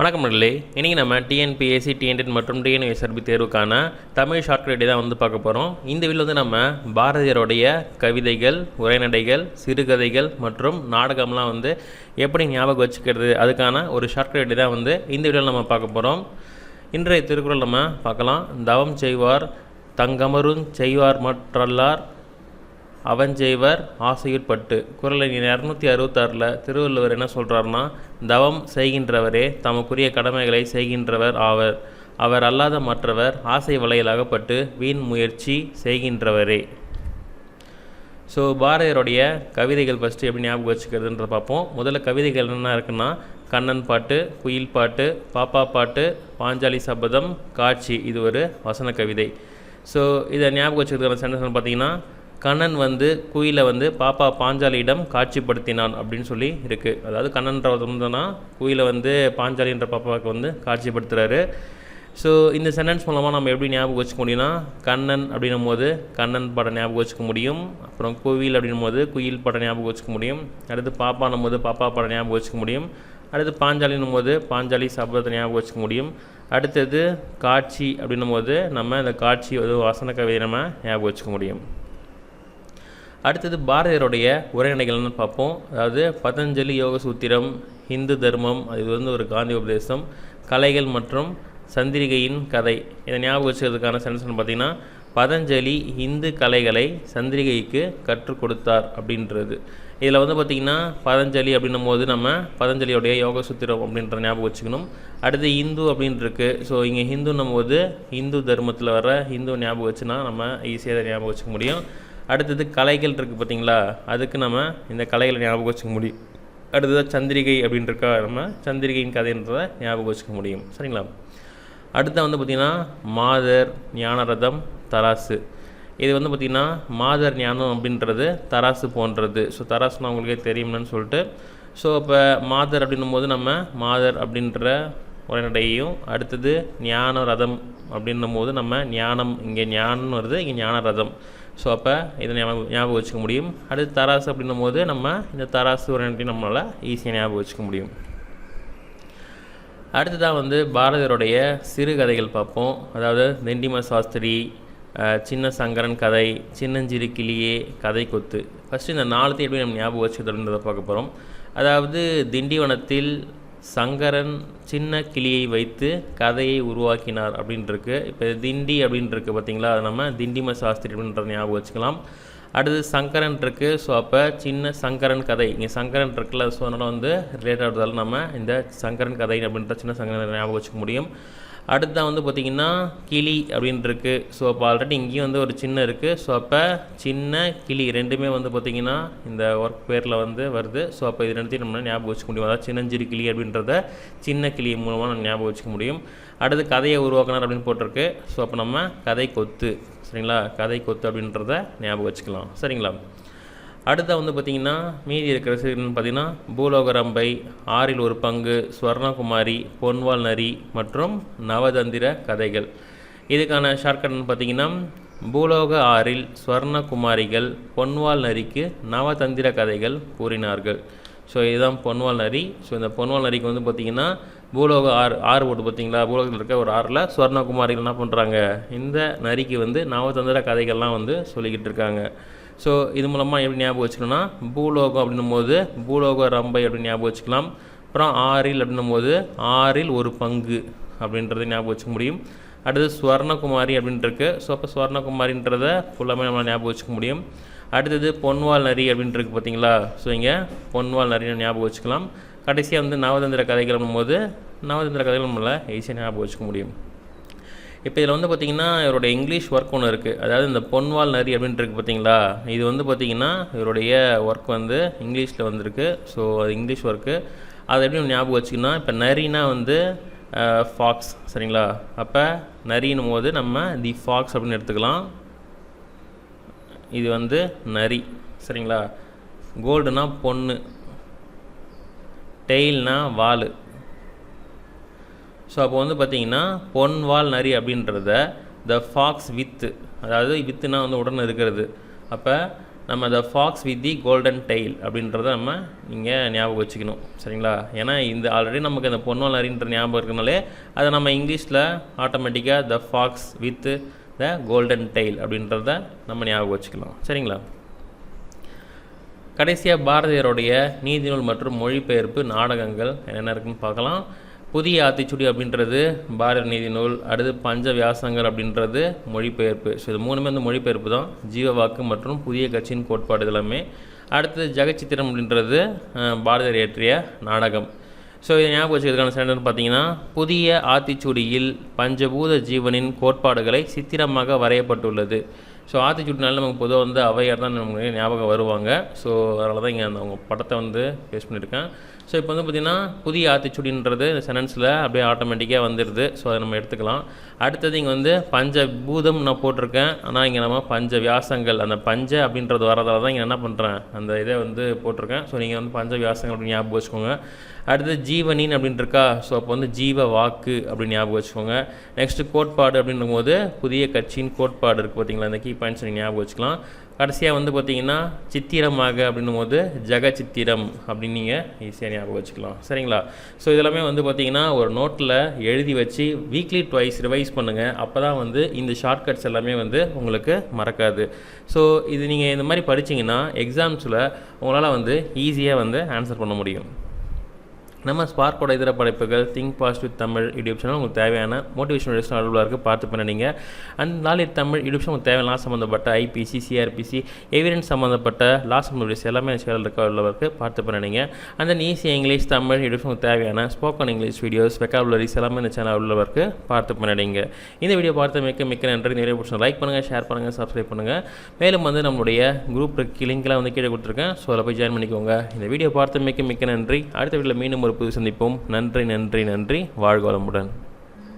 வணக்கம் நண்பர்களே. இன்றைக்கி நம்ம டிஎன்பிஎஸ்சி டிஎன்டெட் மற்றும் டிஎன்எஸ்ஆர்பி தேர்வுக்கான தமிழ் ஷார்ட்கட் தான் வந்து பார்க்க போகிறோம் இந்த வீடியோ வந்து நம்ம பாரதியாருடைய கவிதைகள் உரைநடைகள் சிறுகதைகள் மற்றும் நாடகம்லாம் வந்து எப்படி ஞாபகம் வச்சுக்கிறது அதுக்கான ஒரு ஷார்ட்கட் தான் வந்து இந்த வீடியோவில் நம்ம பார்க்க போகிறோம் இன்றைய திருக்குறள் நம்ம பார்க்கலாம். தவம் செய்வார் தங்கமருங் செய்வார் மற்றல்லார் அவஞ்செய்வர் ஆசையுட்பட்டு. குரல் எண் இரநூத்தி அறுபத்தாறில் திருவள்ளுவர் என்ன சொல்கிறாருன்னா தவம் செய்கின்றவரே தமக்குரிய கடமைகளை செய்கின்றவர் ஆவர். அவர் அல்லாத மற்றவர் ஆசை வலையில் அகப்பட்டு வீண் முயற்சி செய்கின்றவரே. ஸோ பாரதியருடைய கவிதைகள் ஃபஸ்ட்டு எப்படி ஞாபகம் வச்சுக்கிறதுன்ற பார்ப்போம். முதல்ல கவிதைகள் என்ன இருக்குன்னா கண்ணன் பாட்டு குயில் பாட்டு பாப்பா பாட்டு பாஞ்சாலி சபதம் காட்சி. இது ஒரு வசன கவிதை. ஸோ இதை ஞாபகம் வச்சுக்கிறதுக்கான சென்டென்ஸ் பார்த்தீங்கன்னா கண்ணன் வந்து குயிலை வந்து பாப்பா பாஞ்சாலியிடம் காட்சிப்படுத்தினான் அப்படின்னு சொல்லி இருக்குது அதாவது கண்ணன்ற வந்தோன்னா குயிலை வந்து பாஞ்சாலின்ற பாப்பாவுக்கு வந்து காட்சிப்படுத்துகிறாரு ஸோ இந்த சென்டென்ஸ் மூலமாக நம்ம எப்படி ஞாபகம் வச்சுக்க முடியும்னா கண்ணன் அப்படின்னும் போது கண்ணன் படம் ஞாபகம் வச்சுக்க முடியும். அப்புறம் கோவில் அப்படின்னும் போது குயில் படம் ஞாபகம் வச்சுக்க முடியும். அடுத்து பாப்பானும் போது பாப்பா படம் ஞாபகம் வச்சுக்க முடியும். அடுத்து பாஞ்சாலின்னும் போது பாஞ்சாலி சபதத்தை ஞாபகம் வச்சுக்க முடியும். அடுத்தது காட்சி அப்படின்னும் போது நம்ம இந்த காட்சி ஒரு வசன கவிதை நம்ம ஞாபகம் வச்சுக்க முடியும். அடுத்தது பாரதியருடைய உரைநடைகள்னு பார்ப்போம். அதாவது பதஞ்சலி யோக சூத்திரம் ஹிந்து தர்மம் இது வந்து ஒரு காந்தி உபதேசம் கலைகள் மற்றும் சந்திரிகையின் கதை. இதை ஞாபகம் வச்சுக்கிறதுக்கான சென்டென்ஸ் பார்த்தீங்கன்னா பதஞ்சலி இந்து கலைகளை சந்திரிகைக்கு கற்றுக் கொடுத்தார் அப்படின்றது. இதில் வந்து பார்த்திங்கன்னா பதஞ்சலி அப்படின்னும் போது நம்ம பதஞ்சலியோடைய யோக சூத்திரம் அப்படின்ற ஞாபகம் வச்சுக்கணும். அடுத்து இந்து அப்படின்ட்டுருக்கு ஸோ இங்கே ஹிந்துன்னும் போது இந்து தர்மத்தில் வர ஹிந்து ஞாபகம் வச்சுன்னா நம்ம ஈஸியாக ஞாபகம் வச்சுக்க முடியும். அடுத்தது கலைகள் இருக்குது பார்த்தீங்களா? அதுக்கு நம்ம இந்த கலைகளை ஞாபகம் வச்சுக்க முடியும். அடுத்தது சந்திரிகை அப்படின்றக்கா நம்ம சந்திரிகையின் கதைன்றதை ஞாபகம் வச்சுக்க முடியும். சரிங்களா? அடுத்த வந்து பார்த்திங்கன்னா மாதர் ஞானரதம் தராசு. இது வந்து பார்த்திங்கன்னா மாதர் ஞானம் அப்படின்றது தராசு போன்றது. ஸோ தராசுனா உங்களுக்கே தெரியும்னு சொல்லிட்டு. ஸோ இப்போ மாதர் அப்படின்னும் போது நம்ம மாதர் அப்படின்ற உரைநடையையும் அடுத்தது ஞான ரதம் அப்படின்னும் போது நம்ம ஞானம் இங்கே ஞானம் வருது இங்கே ஞான ரதம் ஸோ அப்போ இதை ஞாபகம் ஞாபகம் வச்சுக்க முடியும். அடுத்து தராசு அப்படின்னும் போது நம்ம இந்த தராசு உரைநடையும் நம்மளால் ஈஸியாக ஞாபகம் வச்சுக்க முடியும். அடுத்ததாக வந்து பாரதியருடைய சிறுகதைகள் பார்ப்போம். அதாவது திண்டிம சாஸ்திரி சின்ன சங்கரன் கதை சின்னஞ்சிறு கிளியே கதை கொத்து. ஃபஸ்ட்டு இந்த நாலு எப்படி நம்ம ஞாபகம் வச்சுக்கிறதுன்றதை பார்க்க போகிறோம் அதாவது திண்டிவனத்தில் சங்கரன் சின்ன கிளியை வைத்து கதையை உருவாக்கினார் அப்படின்ட்டுருக்கு இப்போ திண்டி அப்படின்ட்டுருக்கு பார்த்தீங்களா அதை நம்ம திண்டிம சாஸ்திரி அப்படின்ற ஞாபகம் வச்சுக்கலாம். அடுத்து சங்கரன் இருக்குது ஸோ அப்போ சின்ன சங்கரன் கதை. இங்கே சங்கரன் இருக்குல்ல ஸோ அதனால் வந்து ரிலேட்டட் நம்ம இந்த சங்கரன் கதை அப்படின்ற சின்ன சங்கரன் ஞாபகம் வச்சுக்க முடியும். அடுத்த வந்து பார்த்திங்கன்னா கிளி அப்படின்ட்டுருக்கு ஸோ அப்போ ஆல்ரெடி இங்கேயும் வந்து ஒரு சின்ன இருக்குது ஸோ அப்போ சின்ன கிளி ரெண்டுமே வந்து பார்த்திங்கன்னா இந்த ஒர்க் பேரில் வந்து வருது. ஸோ அப்போ இது ரெண்டுத்தையும் நம்ம ஞாபகம் வச்சுக்க முடியும். அதாவது சின்னஞ்சிறு கிளி அப்படின்றத சின்ன கிளி மூலமாக நம்ம ஞாபகம் வச்சுக்க முடியும். அடுத்து கதையை உருவாக்கினார் அப்படின்னு போட்டிருக்கு. ஸோ அப்போ நம்ம கதை கொத்து சரிங்களா? கதை கொத்து அப்படின்றத ஞாபகம் வச்சுக்கலாம். சரிங்களா? அடுத்த வந்து பார்த்திங்கன்னா மீதி இருக்கிற சீரியல்னு பார்த்திங்கன்னா பூலோகரம்பை ஆறில் ஒரு பங்கு ஸ்வர்ணகுமாரி பொன்வால் நரி மற்றும் நவதந்திர கதைகள். இதுக்கான ஷார்ட்கட்னு பார்த்திங்கன்னா பூலோக ஆறில் ஸ்வர்ணகுமாரிகள் பொன்வால் நரிக்கு நவதந்திர கதைகள் கூறினார்கள். ஸோ இதுதான் பொன்வால் நரி. ஸோ இந்த பொன்வால் நரிக்கு வந்து பார்த்திங்கன்னா பூலோக ஆறு ஆறு போட்டு பார்த்தீங்களா பூலோகத்தில் இருக்க ஒரு ஆறில் ஸ்வர்ணகுமாரிகள் என்ன பண்ணுறாங்க இந்த நரிக்கு வந்து நவதந்திர கதைகள்லாம் வந்து சொல்லிக்கிட்டு இருக்காங்க. ஸோ இது மூலமாக எப்படி ஞாபகம் வச்சுக்கணும்னா பூலோகம் அப்படின்னும் போது பூலோக ரம்பை அப்படின்னு ஞாபகம் வச்சுக்கலாம்? அப்புறம் ஆறில் அப்படின்னும் போது ஆறில் ஒரு பங்கு அப்படின்றத ஞாபகம் வச்சுக்க முடியும். அடுத்து ஸ்வர்ணகுமாரி அப்படின்ட்டுருக்கு ஸோ அப்போ ஸ்வர்ணகுமாரின்றத ஃபுல்லாமே நம்ம ஞாபகம் வச்சுக்க முடியும். அடுத்தது பொன்வால் நரி அப்படின்ட்டுருக்கு பார்த்தீங்களா? ஸோ இங்கே பொன்வால் நரின்னு ஞாபகம் வச்சுக்கலாம். கடைசியாக வந்து நவதந்திர கதைகள் போது நவதந்திர கதைகள் நம்மளால் ஈஸியாக ஞாபகம் வச்சுக்க முடியும். இப்போ இதில் வந்து பார்த்திங்கன்னா இவருடைய இங்கிலீஷ் ஒர்க் ஒன்று இருக்குது அதாவது இந்த பொன்வால் நரி அப்படின்ட்டு இருக்குது பார்த்தீங்களா இது வந்து பார்த்திங்கன்னா இவருடைய ஒர்க் வந்து இங்கிலீஷில் வந்திருக்கு. ஸோ அது இங்கிலீஷ் ஒர்க்கு அதை எப்படி ஞாபகம் வச்சுக்கணும் இப்போ நரினா வந்து ஃபாக்ஸ் சரிங்களா? அப்போ நரின்னும் போது நம்ம தி ஃபாக்ஸ் அப்படின்னு எடுத்துக்கலாம். இது வந்து நரி சரிங்களா? கோல்டுனா பொண்ணு. டெய்ல்னா வால். ஸோ அப்போ வந்து பார்த்தீங்கன்னா பொன்வால் நரி அப்படின்றத த ஃபாக்ஸ் வித்து அதாவது வித்துனா வந்து உடனே இருக்கிறது. அப்போ நம்ம the fox with the golden tail அப்படின்றத நம்ம நீங்கள் ஞாபகம் வச்சுக்கணும். சரிங்களா? ஏன்னா இந்த ஆல்ரெடி நமக்கு இந்த நரின்ற ஞாபகம் இருக்கனாலே அதை நம்ம இங்கிலீஷில் ஆட்டோமேட்டிக்காக the fox with the golden tail அப்படின்றத நம்ம ஞாபகம் வச்சுக்கலாம். சரிங்களா? கடைசியாக பாரதியருடைய நீதிநூல் மற்றும் மொழிபெயர்ப்பு நாடகங்கள் என்னென்ன இருக்குன்னு பார்க்கலாம். புதிய ஆத்திச்சுடி அப்படின்றது பாரத நீதிநூல் அடுத்து பஞ்ச வியாசங்கள் அப்படின்றது மொழிபெயர்ப்பு. ஸோ இது மூணுமே வந்து மொழிபெயர்ப்பு தான். ஜீவ வாக்கு மற்றும் புதிய கட்சியின் கோட்பாடு இதெல்லாமே. அடுத்தது ஜெகச்சித்திரம் அப்படின்றது அஹ், பாரதியார் இயற்றிய நாடகம். ஸோ இதை ஞாபகம் வச்சுக்கிறதுக்கான ஸ்டாண்டர்ட் பார்த்தீங்கன்னா புதிய ஆத்திச்சுடியில் பஞ்சபூத ஜீவனின் கோட்பாடுகளை சித்திரமாக வரையப்பட்டுள்ளது. ஸோ ஆத்திச்சுடினால நமக்கு பொதுவாக வந்து அவையார் தான் நமக்கு ஞாபகம் வருவாங்க. ஸோ அதனால தான் இங்கே அந்த அவங்க படத்தை வந்து பேஸ் பண்ணியிருக்கேன். ஸோ இப்போ வந்து பார்த்திங்கன்னா புதிய ஆத்திச்சுடின்றது இந்த சென்டென்ஸில் அப்படியே ஆட்டோமேட்டிக்காக வந்துடுது ஸோ அதை நம்ம எடுத்துக்கலாம். அடுத்தது இங்கே வந்து பஞ்ச பூதம் நான் போட்டிருக்கேன். ஆனால் இங்கே நம்ம பஞ்ச வியாசங்கள் அந்த பஞ்ச அப்படின்றது வரதால தான் இங்கே என்ன பண்ணுறேன் அந்த இதை வந்து போட்டிருக்கேன். ஸோ நீங்கள் வந்து பஞ்ச வியாசங்கள் அப்படின்னு ஞாபகம் வச்சுக்கோங்க. அடுத்தது ஜீவனின் அப்படின்னு இருக்கா ஸோ அப்போ வந்து ஜீவ வாக்கு அப்படின்னு ஞாபகம் வச்சுக்கோங்க. நெக்ஸ்ட்டு கோட்பாடு அப்படின்னும் போது புதிய கட்சியின் கோட்பாடு இருக்குது பார்த்தீங்களா இந்த கீ பாயிண்ட்ஸ் நீங்கள் ஞாபகம் வச்சுக்கலாம். கடைசியாக வந்து பார்த்தீங்கன்னா சித்திரமாக அப்படின்னும் போது ஜெக சித்திரம் அப்படின்னு நீங்கள் ஈஸியாக ஞாபகம் வச்சுக்கலாம். சரிங்களா? ஸோ இதெல்லாமே வந்து பார்த்தீங்கன்னா ஒரு நோட்டில் எழுதி வச்சு வீக்லி ட்வைஸ் ரிவைஸ் பண்ணுங்கள் அப்போ தான் வந்து இந்த ஷார்ட்கட்ஸ் எல்லாமே வந்து உங்களுக்கு மறக்காது. ஸோ இது நீங்கள் இந்த மாதிரி படிச்சீங்கன்னா எக்ஸாம்ஸில் உங்களால் வந்து ஈஸியாக வந்து ஆன்சர் பண்ண முடியும். நம்ம ஸ்பார்க்கோட இதர படைப்புகள் think positive Tamil YouTube channel உங்களுக்கு தேவையான மோட்டிவேஷன் வீடியோஸ் அலுவலாக இருக்குது பார்த்து பண்ணிங்க அண்ட் நாளை தமிழ் யூடியூப் சேனல் உங்களுக்கு தேவையான சம்மந்தப்பட்ட ஐபிசி சிஆர்பிசி எவிடன்ஸ் சம்மந்தப்பட்ட லாஸ் சம்மந்த வீடியோஸ் எல்லாமே சேனல் இருக்க. உள்ளவருக்கு பார்த்து பண்ணிங்க and then easy English Tamil YouTube உங்களுக்கு தேவையான ஸ்போக்கன் இங்கிலீஷ் வீடியோஸ் வெக்காபுலரிஸ் எல்லாமே இந்த சேனல் உள்ளவருக்கு பார்த்து பண்ணிடுங்க இந்த வீடியோ பார்த்து மிக்க மிக்க நன்றி. நிறைய பிடிச்சா லைக் பண்ணுங்கள் ஷேர் பண்ணுங்கள் சப்ஸ்கிரைப் பண்ணுங்கள் மேலும் வந்து நம்மளுடைய குரூப் லிங்க்லாம் வந்து கீழே கொடுத்துருக்கேன். ஸோ அதில் போய் ஜாயின் பண்ணிக்கோங்க. இந்த வீடியோ பார்த்து மிக்க மிக்க நன்றி. அடுத்த வீட்டில் மீண்டும் ஒரு புது சந்திப்போம். நன்றி நன்றி நன்றி. வாழ்க வளமுடன்.